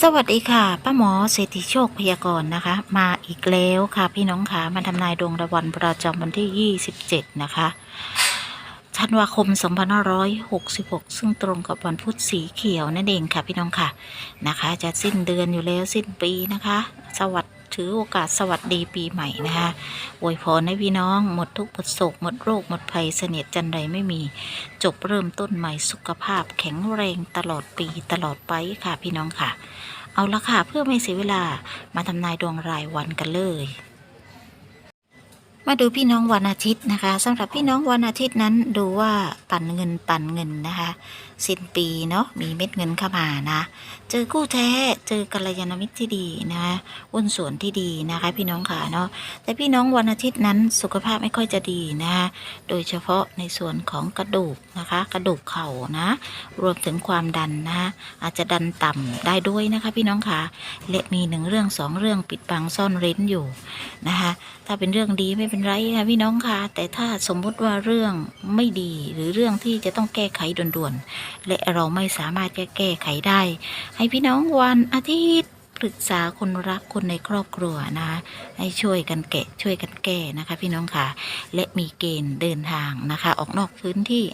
สวัสดีค่ะป้าหมอเศรษฐีโชคพยากรณ์นะคะ มาอีกแล้วค่ะพี่น้องค่ะมาทำนายดวงราวันประจำวันที่ 27 นะคะธันวาคม 2566 ซึ่งตรงกับวันพุธสีเขียวนั่นเองค่ะพี่น้องค่ะนะคะ จะสิ้นเดือนอยู่แล้วสิ้นปีนะคะ สวัสดี ถือโอกาสสวัสดีปีใหม่นะคะอวยพรให้พี่น้อง หมดทุกข์หมดโศกหมดโรค หมดภัยเสนียดจันไรไม่มี จบเริ่มต้นใหม่สุขภาพ แข็งแรงตลอดปีตลอดไปค่ะพี่น้องค่ะ เอาละค่ะเพื่อไม่เสียเวลามาทำนายดวงรายวันกันเลย มาดูพี่น้องวันอาทิตย์นะคะสำหรับพี่น้องวันอาทิตย์นั้นดูว่าปั่นเงินปั่นเงินนะคะสิ้นปีเนาะมีเม็ดเงินเข้ามานะเจอคู่แท้เจอกัลยาณมิตรที่ดีนะคะหุ้นส่วนที่ดีนะคะ พี่น้องค่ะเนาะแต่พี่น้องวันอาทิตย์นั้นสุขภาพไม่ค่อยจะดีนะคะโดยเฉพาะในส่วนของกระดูกนะคะ กระดูกเข่านะ รวมถึงความดันนะคะอาจจะดันต่ำได้ด้วยนะคะพี่น้องค่ะและมีหนึ่งเรื่องสองเรื่องปิดบังซ่อนเร้นอยู่นะคะถ้าเป็นเรื่องดีไม่เป็นไรค่ะพี่น้องคะแต่ถ้าสมมุติว่าเรื่องไม่ดีหรือเรื่องที่จะต้องแก้ไขด่วนๆและเราไม่สามารถจะแก้ไขได้ ให้พี่น้องวันอาทิตย์ ปรึกษาคนรักคนในครอบครัวนะคะให้ช่วยกันแกะช่วยกันแก้นะคะ พี่น้องค่ะ และมีเกณฑ์เดินทางนะคะ ออกนอกพื้นที่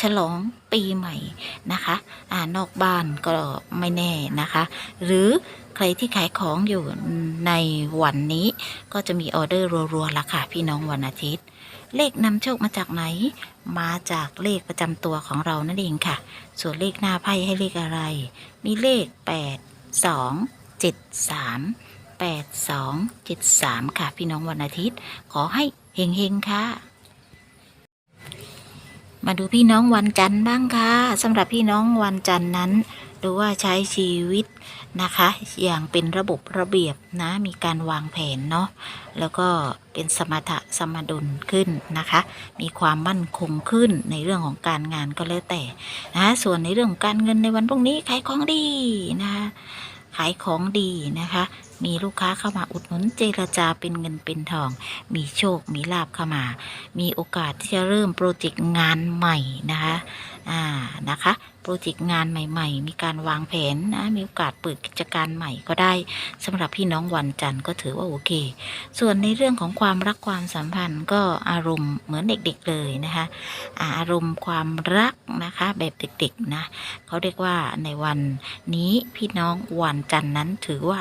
ฉลองปีใหม่นะคะอ่านอกบ้านก็ไม่แน่นะคะ หรือใครที่ขายของอยู่ในวันนี้ ก็จะมีออเดอร์รัวๆละค่ะ พี่น้องวันอาทิตย์ เลขนำโชคมาจากไหน มาจากเลขประจำตัวของเรานั่นเองค่ะ ส่วนเลขหน้าไพ่ให้เลขอะไร มีเลข 8 2 7 3 8 2 7 3 ค่ะ พี่น้องวันอาทิตย์ ขอให้เฮงๆ ค่ะ มาดูพี่น้องวันจันทร์บ้างค่ะสำหรับพี่น้องวันจันทร์นั้นดูว่าใช้ชีวิตนะคะ อย่างเป็นระบบระเบียบนะ มีการวางแผนเนาะแล้วก็เป็นสมถะสมดุลขึ้นนะคะ มีความมั่นคงขึ้นในเรื่องของการงานก็แล้วแต่นะส่วนในเรื่องของการเงินในวันพรุ่งนี้ขายของดีนะคะายของดีนะคะ มีลูกค้าเข้ามาอุดหนุนเจรจาเป็นเงินเป็นทอง มีโชค มีลาบเข้ามา มีโอกาสที่จะเริ่มโปรเจกต์งานใหม่นะคะ อ่า นะคะ โปรเจกต์งานใหม่ ๆ มีการวางแผนนะมีโอกาสเปิดกิจการใหม่ก็ได้สำหรับพี่น้องวันจันทร์ก็ถือว่าโอเค ส่วนในเรื่องของความรักความสัมพันธ์ก็อารมณ์เหมือนเด็กๆเลยนะคะอารมณ์ความรักนะคะแบบเด็กๆนะเขาเรียกว่าในวันนี้พี่น้องวันจันทร์นั้นถือว่า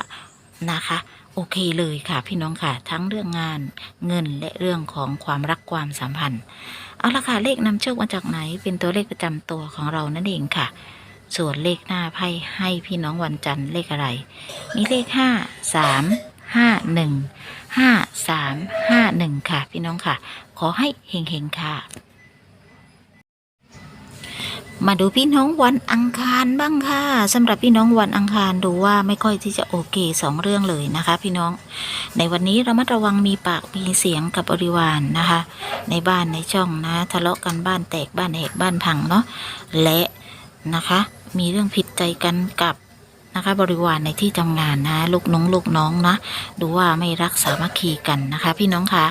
นะคะโอเคเลยค่ะพี่น้องค่ะ ทั้งเรื่องงานเงินและเรื่องของความรักความสัมพันธ์ เอาละค่ะเลขนำโชคมาจากไหน เป็นตัวเลขประจำตัวของเรานั่นเองค่ะ ส่วนเลขหน้าไพ่ให้พี่น้องวันจันทร์เลขอะไร มีเลขห้าสามห้าหนึ่งห้าสามห้าหนึ่งค่ะ พี่น้องค่ะ ขอให้เฮงๆค่ะ มาดูพี่น้องวันอังคารบ้างค่ะสำหรับพี่น้องวันอังคารดูว่าไม่ค่อยที่จะโอเคสองเรื่องเลยนะคะ พี่น้อง ในวันนี้ระมัดระวังมีปากมีเสียงกับบริวารนะคะ ในบ้านในช่องนะทะเลาะกันบ้านแตกบ้านแหกบ้านพังเนาะและนะคะ มีเรื่องผิดใจกันกับนะคะบริวารในที่ทำงานนะลูกน้องลูกน้องนะ ดูว่าไม่รักสามัคคีกันนะคะ พี่น้องคะ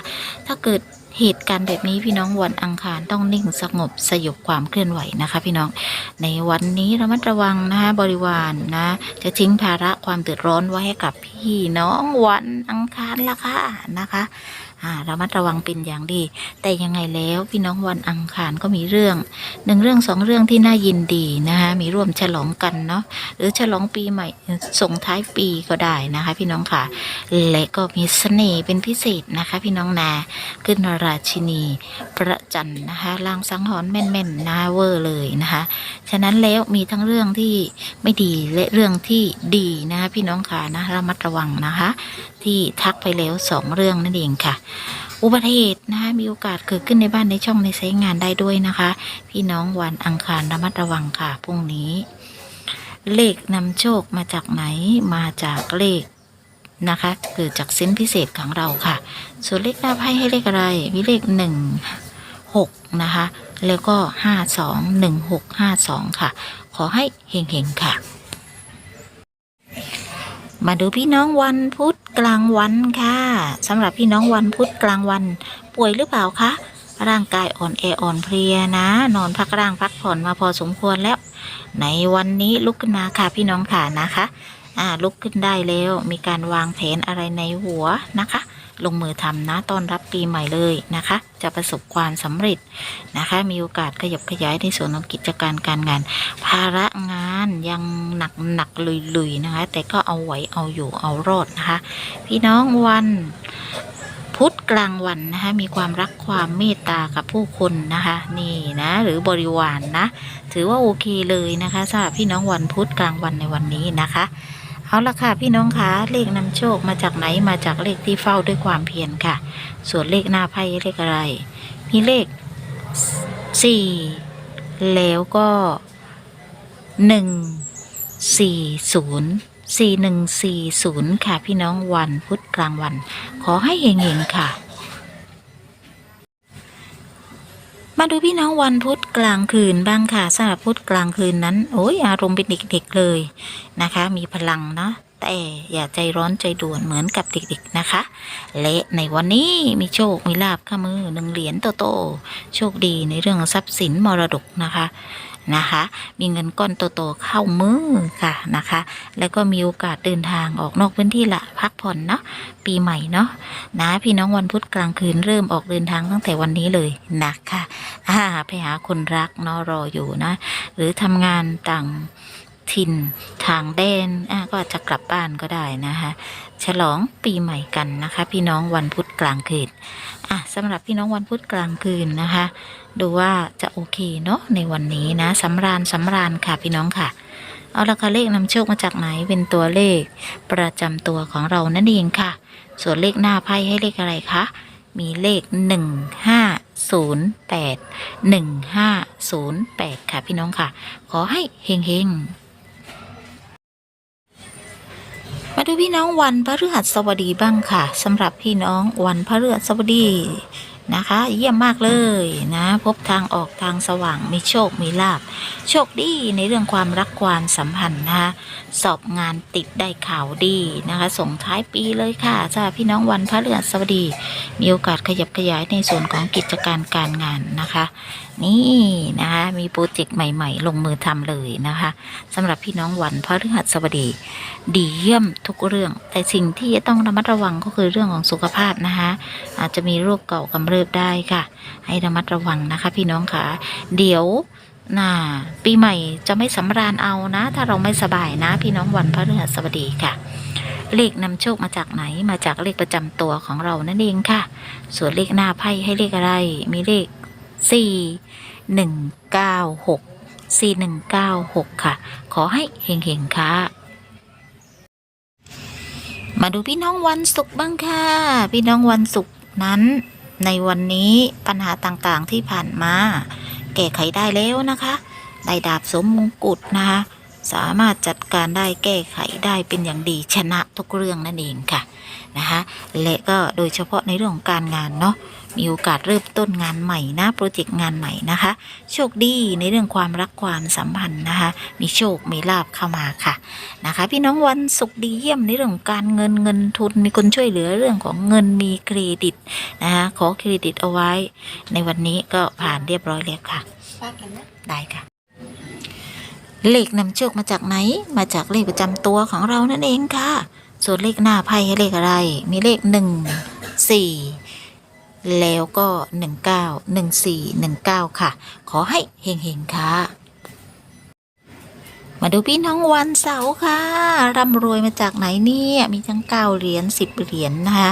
ถ้าเกิด เหตุการณ์แบบนี้พี่น้องวันอังคารต้องนิ่งสงบสยบความเคลื่อนไหวนะคะ พี่น้องในวันนี้ระมัดระวังนะคะบริวารนะจะทิ้งภาระความเดือดร้อนไว้ให้กับพี่น้องวันอังคารละค่ะนะคะอ่าระมัดระวังเป็นอย่างดี แต่ยังไงแล้วพี่น้องวันอังคารก็มีเรื่องหนึ่งเรื่องสองเรื่องที่น่ายินดีนะคะมีร่วมฉลองกันเนาะหรือฉลองปีใหม่ส่งท้ายปีก็ได้นะคะ พี่น้องค่ะและก็มีเสน่ห์เป็นพิเศษนะคะ พี่น้องนาขึ้นราชินี ประจันนะคะลางสังหรณ์แม่นๆนาเวอร์เลยนะคะฉะนั้นแล้วมีทั้งเรื่องที่ไม่ดีและเรื่องที่ดีนะคะพี่น้องค่ะนะระมัดระวังนะคะ ที่ทักไปแล้วสองเรื่องนั่นเองค่ะอุบัติเหตุนะคะมีโอกาสเกิดขึ้นในบ้านในช่องในไซต์งานได้ด้วยนะคะ พี่น้องวันอังคารระมัดระวังค่ะพรุ่งนี้ เลขนำโชคมาจากไหนมาจากเลข นะคะ เกิดจากเส้นพิเศษของเราค่ะ ส่วนเลขหน้าไพ่ให้เลขอะไร มีเลขหนึ่งหกนะคะ แล้วก็ห้าสองหนึ่งหกห้าสองค่ะ ขอให้เฮงๆค่ะ มาดูพี่น้องวันพุธกลางวันค่ะสำหรับพี่น้องวันพุธกลางวัน ป่วยหรือเปล่าคะร่างกายอ่อนแออ่อนเพลียนะ นอนพักร่างพักผ่อนมาพอสมควรแล้ว ในวันนี้ลุกขึ้นมาค่ะพี่น้องค่ะนะคะ อ่าลุกขึ้นได้แล้ว มีการวางแผนอะไรในหัวนะคะ ลงมือทำนะต้อนรับปีใหม่เลยนะคะ จะประสบความสำเร็จนะคะ มีโอกาสขยับขยายในส่วนของกิจการการงาน ภาระงานยังหนักหนักลุยๆนะคะ แต่ก็เอาไหวเอาอยู่เอารอดนะคะ พี่น้องวันพุธกลางวันนะคะมีความรักความเมตตากับผู้คนนะคะ นี่นะหรือบริวารนนะ ถือว่าโอเคเลยนะคะสำหรับพี่น้องวันพุธกลางวันในวันนี้นะคะ เอาละค่ะพี่น้องคะเลขนำโชคมาจากไหนมาจากเลขที่เฝ้าด้วยความเพียรค่ะ ส่วนเลขหน้าไพ่เลขอะไร มีเลขสี่แล้วก็หนึ่งสี่ศูนย์สี่หนึ่งสี่ศูนย์ค่ะพี่น้องวันพุธกลางวัน ขอให้เฮงๆค่ะ มาดูพี่น้องวันพุธกลางคืนบ้างค่ะสำหรับพุธกลางคืนนั้น โอ้ยอารมณ์เป็นเด็กๆเลยนะคะ มีพลังนะแต่อย่าใจร้อนใจด่วนเหมือนกับเด็กๆนะคะ และในวันนี้มีโชค มีลาบข้ามือหนึ่งเหรียญโตๆโชคดีในเรื่องทรัพย์สินมรดกนะคะนะคะ มีเงินก้อนโตๆเข้ามือค่ะนะคะ แล้วก็มีโอกาสเดินทางออกนอกพื้นที่ละพักผ่อนเนาะปีใหม่เนาะนะพี่น้องวันพุธกลางคืนเริ่มออกเดินทางตั้งแต่วันนี้เลยนะคะ อ่าไปหาคนรักเนาะรออยู่นะ หรือทำงานต่างถิ่นทางแดนอ่าก็อาจจะกลับบ้านก็ได้นะคะ ฉลองปีใหม่กันนะคะ พี่น้องวันพุธกลางคืนอะสำหรับพี่น้องวันพุธกลางคืนนะคะ ดูว่าจะโอเคเนาะในวันนี้นะสำราญสำราญค่ะพี่น้องค่ะเอาละค่ะเลขนำโชคมาจากไหนเป็นตัวเลข ประจำตัวของเรานั่นเองค่ะ ส่วนเลขหน้าไพ่ให้เลขอะไรคะมีเลขหนึ่งห้า ศูนย์แปดหนึ่งห้าศูนย์แปดค่ะพี่น้องค่ะ ขอให้เฮงเฮงๆมาดูพี่น้องวันพฤหัสบดีบ้างค่ะสำหรับพี่น้องวันพฤหัสบดี นะคะ เยี่ยมมากเลยนะ พบทางออกทางสว่างมีโชคมีลาบ โชคดีในเรื่องความรักความสัมพันธ์นะคะสอบงานติดได้ข่าวดีนะคะ ส่งท้ายปีเลยค่ะจ้าพี่น้องวันพฤหัสดี มีโอกาสขยับขยายในส่วนของกิจการการงานนะคะ นี่นะคะมีโปรเจกต์ใหม่ ๆ ลงมือทำเลยนะคะสำหรับพี่น้องวันพระฤหัสบดี ดีเยี่ยมทุกเรื่อง แต่สิ่งที่จะต้องระมัดระวังก็คือเรื่องของสุขภาพนะคะอาจจะมีโรคเก่ากำเริบได้ค่ะ ให้ระมัดระวังนะคะ พี่น้องค่ะ เดี๋ยวน่าปีใหม่จะไม่สำราญเอานะ ถ้าเราไม่สบายนะ พี่น้องวันพฤหัสบดีค่ะ เลขนำโชคมาจากไหนมาจากเลขประจำตัวของเรานั่นเองค่ะ ส่วนเลขหน้าไพ่ให้เลขอะไร มีเลขสี่หนึ่งเก้าหกสี่หนึ่งเก้าหกค่ะ ขอให้เฮงๆค่ะมาดูพี่น้องวันศุกร์บ้างค่ะ พี่น้องวันศุกร์นั้น ในวันนี้ปัญหาต่างๆที่ผ่านมา แก้ไขได้แล้วนะคะ ได้ดาบสมมงกุฎนะคะ สามารถจัดการได้แก้ไขได้เป็นอย่างดีชนะทุกเรื่องนั่นเองค่ะนะคะและก็โดยเฉพาะในเรื่องของการงานเนาะ มีโอกาสเริ่มต้นงานใหม่นะโปรเจกต์งานใหม่นะคะ โชคดีในเรื่องความรักความสัมพันธ์นะคะ มีโชคมีลาบเข้ามาค่ะนะคะ พี่น้องวันศุกร์ดีเยี่ยมในเรื่องของการเงินเงินทุน มีคนช่วยเหลือเรื่องของเงินมีเครดิตนะคะขอเครดิตเอาไว้ ในวันนี้ก็ผ่านเรียบร้อยแล้วค่ะได้ค่ะเลขนำโชคมาจากไหน มาจากเลขประจำตัวของเรานั่นเองค่ะ ส่วนเลขหน้าไพ่ให้เลขอะไร มีเลขหนึ่งสี่ แล้วก็หนึ่งเก้าหนึ่งสี่หนึ่งเก้าค่ะ ขอให้เฮงๆค่ะ มาดูพี่น้องวันเสาร์ค่ะร่ำรวยมาจากไหนเนี่ย มีทั้งเก้าเหรียญสิบเหรียญนะคะ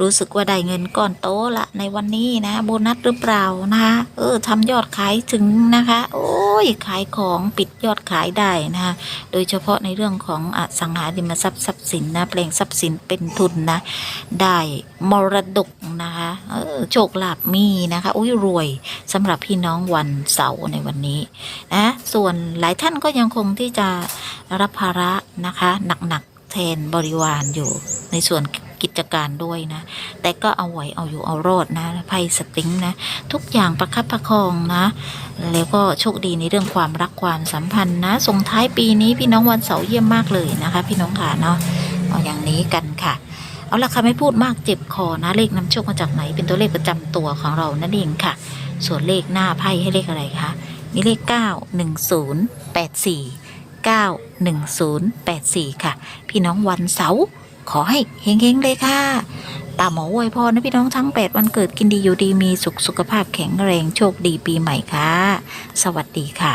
รู้สึกว่าได้เงินก้อนโตละในวันนี้นะ โบนัสหรือเปล่านะคะเออทำยอดขายถึงนะคะ โอ้ยขายของปิดยอดขายได้นะคะโดยเฉพาะในเรื่องของอสังหาริมทรัพย์ทรัพย์สินนะแปลงทรัพย์สินเป็นทุนนะ ได้มรดก เออโชคลาภมีนะคะอุ้ยรวยสำหรับพี่น้องวันเสาร์ในวันนี้นะส่วนหลายท่านก็ยังคงที่จะรับภาระนะคะหนักๆแทนบริวารอยู่ในส่วนกิจการด้วยนะ แต่ก็เอาไหวเอาอยู่เอารอดนะไพ่สติงนะ ทุกอย่างประคับประคองนะ แล้วก็โชคดีในเรื่องความรักความสัมพันธ์นะส่งท้ายปีนี้พี่น้องวันเสาร์เยี่ยมมากเลยนะคะ พี่น้องค่ะเนาะเอาอย่างนี้กันค่ะ เอาละค่ะไม่พูดมากเจ็บคอนะเลขนำโชคมาจากไหน เป็นตัวเลขประจำตัวของเรานั่นเองค่ะ ส่วนเลขหน้าไพ่ให้เลขอะไรคะมีเลข 9 1 0 8 4 9 1 0 8 4 ค่ะ พี่น้องวันเสาร์ขอให้เฮงๆเลยค่ะตาหมออวยพรนะพี่น้องทั้ง 8 วันเกิดกินดีอยู่ดีมีสุขสุขภาพแข็งแรงโชคดีปีใหม่ค่ะ สวัสดีค่ะ